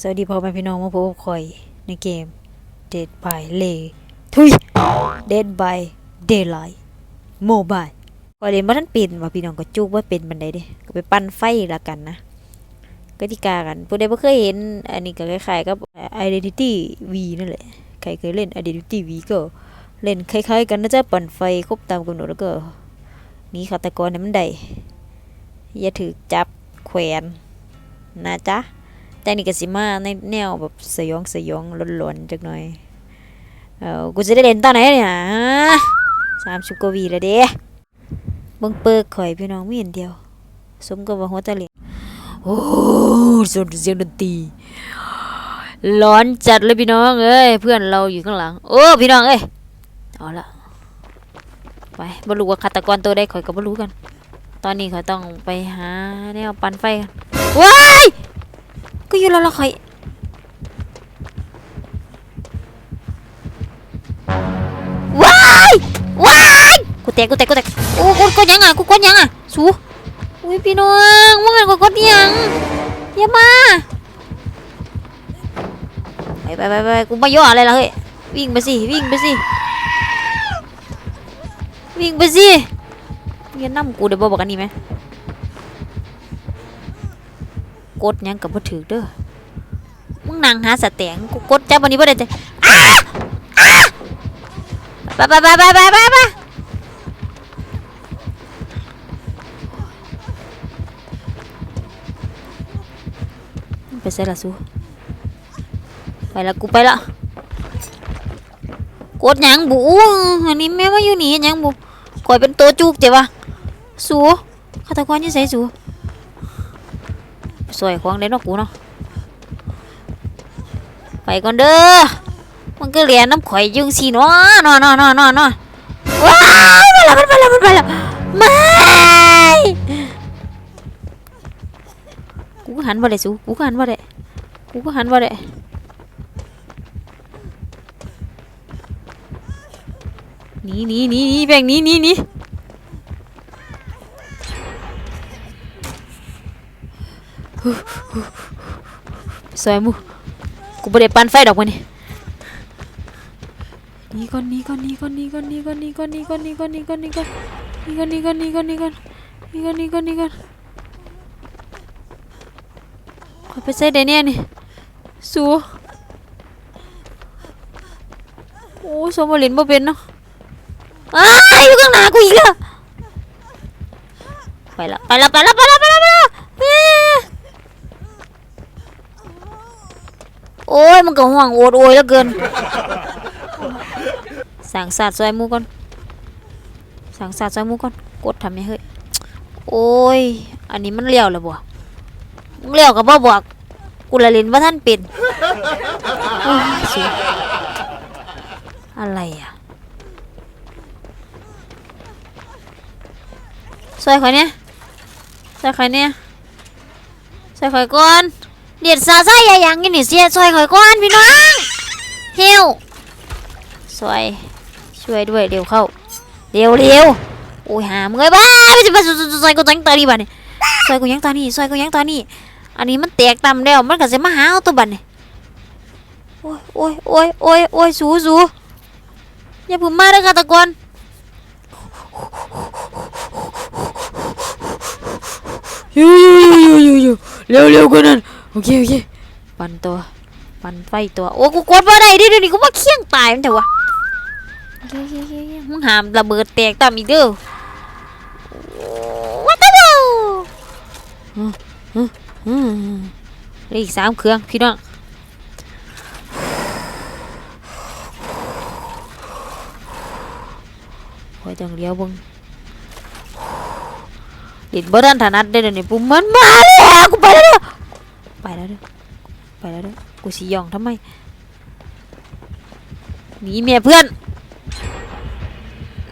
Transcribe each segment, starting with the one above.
สวัสดีพ่อแม่พี่น้องมาพบกับข่อยในเกม Dead by Lay ทุย Dead by Daylight Mobile ข่อยเล่นบ่ทันเป็นว่าพี่น้องก็จุกว่าเป็นบันไดเด้ก็ไปปั่นไฟละกันนะกติกากันผู้ใดบ่เคยเห็น อันนี้ก็คล้ายๆกับ Identity V นั่นแหละ ใครเคยเล่น Identity V ก็เล่นคล้ายๆกันนะจ๊ะปั่นไฟครบตามกำหนดแล้วก็นีฆาตกรให้มันได้อย่าถือจับแขวนนะจ๊ะ แต่นี่ก็สิมาในแนวแบบสยองสยองหลอนๆจักหน่อย เออกูจะได้เล่นตอนไหนเนี่ยสามสิบกว่าวีแล้วเด้บิ่งเปิกข่อยพี่น้องมีอันเดียว สมกับว่าหัวตะเลียโอ้สุดเสียงดนตรีร้อนจัดเลยพี่น้องเอ้ยเพื่อนเราอยู่ข้างหลัง โอ้พี่น้องเอ้ยเอาละไปบ่รู้ว่าฆาตกรตัวใดข่อยก็บ่รู้กัน ตอนนี้ข่อยต้องไปหาแนวปันไฟกันว้าย ก็อยู่แล้วละใครว้ายว้ายกูแตกกูแตกกูแตกโอ้กูกดยังอะกูกดยังอะสูอุ้ยพี่น้องว่าไงกูกดยังอย่ามาไปไปไปไปกูไม่ย่ออะไรละเฮ้ยวิ่งไปสิวิ่งไปสิวิ่งไปสิอย่านั่มกูเดี๋ยวบอกกันนี่ไหม ก ดยังกับบ่ถือเด้อมึงนั่งหาสแตงกูกดจับวันนี้บ่ได้จ้ะอ้าอ้าไปไปไปไปไปไปไปไปใส่ละสูไปละกูไปละกดยังบุอู้อันนี้แม่ว่าอยู่นี่ยังบุข่อยเป็นตัวจุกเจ้วะสูฆาตกรอยี่ไสสูส วยควงได้เนอกกูเนาะไปก่อนเด้อมันก็เรียนน้ำข่อยยึงสีนาะเนาะเนาะเนาะเนาะเนว้ายมาแล้วมันมาแล้วมันมาแล้วไม่กูก็หันมาเลยสูกูก็หันมาเลยกูก็หันมาเลยหนีหนีหนีหนีแบ่งหนีหนีหนี วยมูกูไม่ได้ปั่นไฟดอกมันนี่นี่ก่อนนี่ก่อนนี่ก่อนนี่ก่อนนี่ก่อนนี่ก่อนนี่ก่อนนี่ก่อนนี่ก่อนนี่ก่อนนี่ก่อนนี่ก่อนนี่ก่อนนี่ก่อนนี่ก่อนนี่ก่อนนี่ก่อนขอไปใส่เดเนี่ยนี่สูโอ้สมบูรณ์บ่เป็นเนาะอ้ายอยู่ข้างหน้ากูอีกแล้วไปละไปละไปละไปละไปละไปละเอ้ย โอ้ยมันก็ห่วงโอดโอยแล้วเกิน สั่งสัตว์ซอยมูก่อน สั่งสัตว์ซอยมูก่อน กดทำไมเฮ้ย โอ้ย อันนี้มันเลี้ยวแล้วบ่มึงเลี้ยวกับบ่บอกกูละเล่นว่าท่านเป็นโอ้ยสิอะไรอะซอยข่อยเนี่ยซอยข่อยเนี่ยซอยข่อยก่อน เดียดซาซ่าอย่ายังกินนี่เสียซอยข่อยก่อนพี่น้องเฮวซอยช่วยด้วยเร็วเข้าเร็วเร็วโอ้ยหามึงไอ้บ้าไม่ใช่บ้าซอยกูยังตอนนี้บ้านี่ซอยกูยังตอนนี้ซอยกูยังตอนนี้อันนี้มันแตกต่ำแล้วมันก็จะมาหาเอาตัวบันนี่โอ้ยโอ้ยโอ้ยโอ้ยโอ้ยสูสูอย่าพึ่งมาเด้อฆาตะกรยูยูยูยูยูเร็วเร็วกว่านั้น อเคโอเคปั่นตัว ปั่นไฟตัว โอ้กูกดว่าได้ดิเดี๋ยวนี้กูว่าเคี่ยงตายมันเถอะวะโอเคโอเคโอเคมึงหามระเบิดแตกตามอีกเด้อวัตถุอืมอืมอีกสามเครื่องพี่น้องคอยจังเลี้ยวบึงด็ดบ่ทันถนัดเด้อเดี๋ยวนี้ปุ๊มันมาแล้วกูไปแล้วเด้อไป แล้วเด้อไปแล้วเด้อกูสิยองทำไมหนีเมียเพื่อน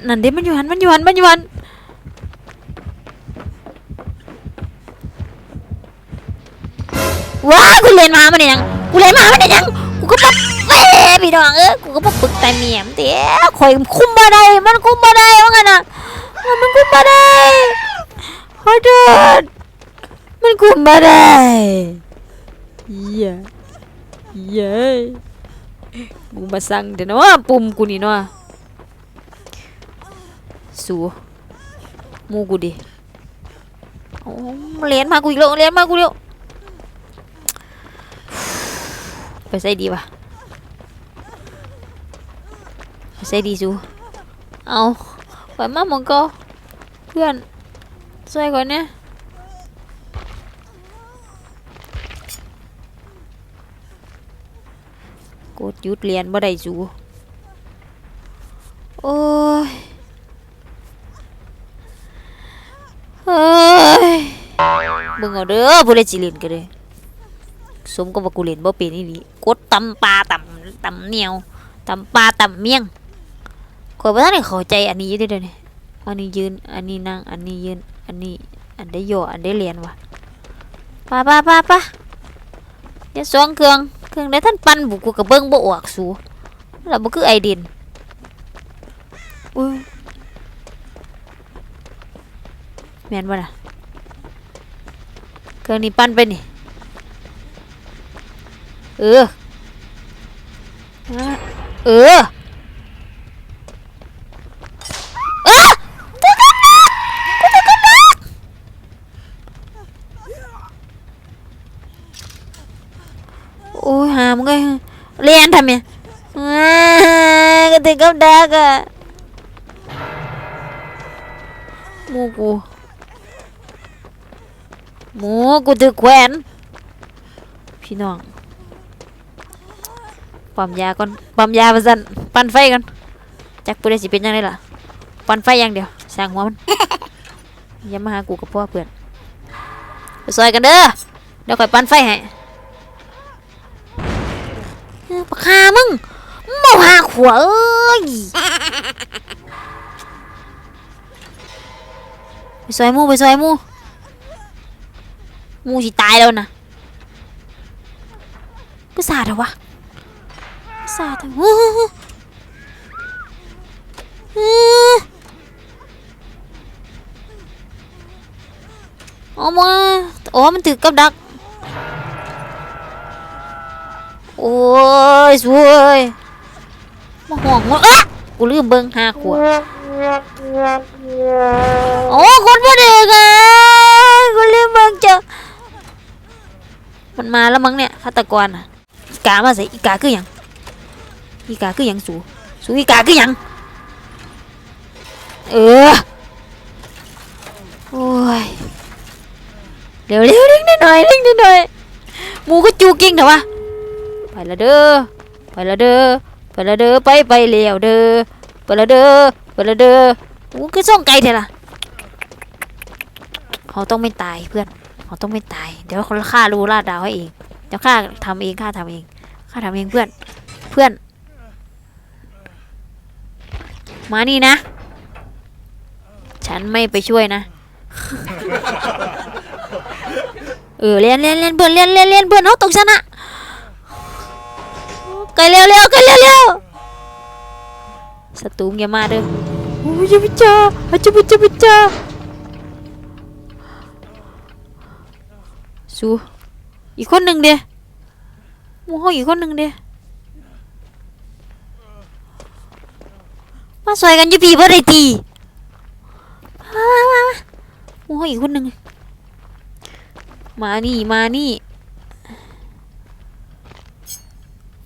นั่นเด้มันอยู่หันมันอยู่หันมันอยู่หันว้ากูเล่นมามันได้ยังกูเล่นมามันได้ยังกูก็ปั๊บเอ้ยพี่น้องเอ้ยกูก็ปั๊บปึกแต่เมียมนเตี้ยข่อยคุ้มบ่ได้มันคุ้มบ่ได้ว่างั้นน่ะมันคุ้มบ่ได้ขอโทษมันคุ้มมาได้ Yeah. Iya. Iya. Gumasang din. Oh, pum ko nino ah. Suo. Mu ko đi. Oh, lén mà cùi lộ, lén mà cùi lộ. Phải xây đi bà. Phải xây đi dù. Ồ, phải mất mong cô. Gần. Xoay gọi nè. หยุดเรียนบ่ได้จูโอ้ยเฮ้ยเบิ่งเอาเด้อผู้ใดสิเล่นก็เด้อสมกับว่ากูเล่นบ่เป็นอีหลีกดตำปลาตำตำเหนียวตำปลาตำเมี่ยงขอยบ่ทันได้เข้าใจอันนี้อยู่เด้อเดี๋ยวนี้อันนี้ยืน อันนี้นั่ง อันนี้ยืน อันนี้ อันได้ย่ออันได้เรียนว่ะป้าป้าป้าป้าเดี๋ยวสองเครื่อง เครื่องได้ท่านปั่นบุกกูกับเบิ้งบ่ออกสูแล้วบ่คือไอเดินอุ้ยแม่นบ่ล่ะเครื่องนี้ปั่นไปนี่เอออะเอออ้าตัวกันนะกูตัวกันนะโอ้ยหามงไง เรียนทำไมก็ถึงกับดักอะหมูกูหมูกูถือแขวนพี่น้องปั๊มยาก่อนปั๊มยามาสั่นปั่นไฟก่อนจักปืนได้สิเป็นยังไงล่ะปั่นไฟอย่างเดียวสร้างหัวมันอย่ามาหากูกับพวกเพื่อนไปซอยกันเด้อเดี๋ยวคอยปั่นไฟให้ ปากคามึงมึงบ่หาขวเอ้ยไปซอยมูไปซอยมูมูสิตายแล้วนะก็สาดเหรอวะก็สาดเหรอเฮ้อเฮ้อเอามาโอ้มันถือกับดัก ยสวยมาห่วงมาเอ๊ะกูลืมเบิ่งหาขวดโอ้คนบ่เด็กอะกูลืมเบิ่งจ้ะมันมาแล้วมั้งเนี่ยฆาตกรอะอีกามาใส่อีกาคือหยังอีกาคือหยังสูสูอีกาคือหยังเออโอ้ยเร็วเร็วๆเร่งนิดหน่อยเร่งนิดหน่อยหมูก็จูกิ้งเถอะวะไปละเด้อ ไปละเด้อไปละเด้อไปไปเลี้ยวเด้อไปละเด้อไปละเด้อโอ้คือส่งไกลเถอะล่ะเขาต้องไม่ตายเพื่อนเขาต้องไม่ตาย เดี๋ยวคนฆ่ารู้ลาดดาวให้เองเดี๋ยวข้าทำเองข้าทำเองข้าทำเองเพื่อนเพื่อน มานี่นะ ฉันไม่ไปช่วยนะ เออเล่นเล่นเล่นเพื่อนเล่นเล่นเล่นเพื่อนเขาตกชนะ ไกลเร็วเร็วไกลเร็วเร็วศัตรูมึงอย่ามาเด้อโอ้ยอย่าไปจ้าอาจจะไปจ้าไปจ้าสู้อีกคนหนึ่งเดียหมูห้องอีกคนหนึ่งเดียมาสวยกันอยี่ปีบ่ได้ตีมามามามาหมูห้องอีกคนหนึ่งมานี่มานี่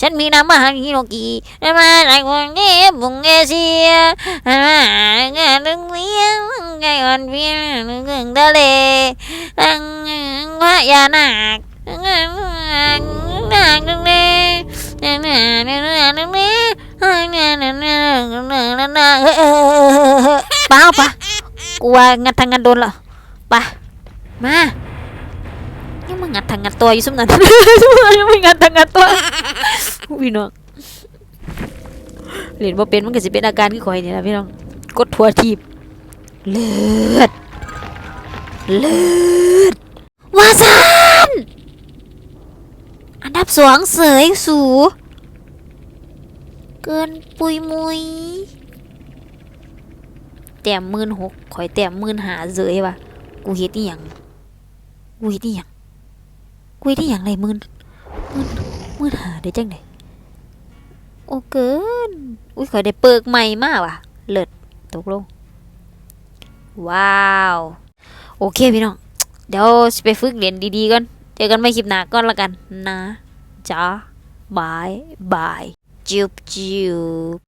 ฉันมีน้ำมาหาฮิโนกิมาหลายคนเอบุงเอเชียงานเลี้ยงไก่อ่อนเพียงถึงทะเลตั้งพระยานาคนาคนึงเลยนาคนึงเลยนาคนึงเลยนาคนึงเลยนาคนึงเลยนาคเฮ้ยเฮ้ยเฮ้ยเฮ้ยป้าป้ากลัวงัดทางงัดโดนละ ปะมายังมางัดทางงัดตัวอยู่สมนั้นยังมางัดทางงัดตัวพี่น้องเหรียนว่เป็นมันก็สิเป็นอาการที่คอยนี่แหละพี่น้องกดทัวทีบเลือดเลิศว่าซันอันดับสองเสยสูเกินปุยมุยแต้มหมื่นหกข่อยแต้มหมื่นหาเสยว่ะ กูเฮ็ดอีหยังกูเฮ็ดอีหยังกูเฮ็ดอีหยังไรมื่นมื่นมื่นหาได้จังไดโอ้เกิน อุ้ยข่อยได้เปิกใหม่มาว่ะ เลิศตกลง ว้าว โอเคพี่น้อง เดี๋ยวไปฝึกเรียนดีๆก่อน เจอกันใหม่คลิปหน้าก่อนละกันนะจ้าบายบายจุบจุบ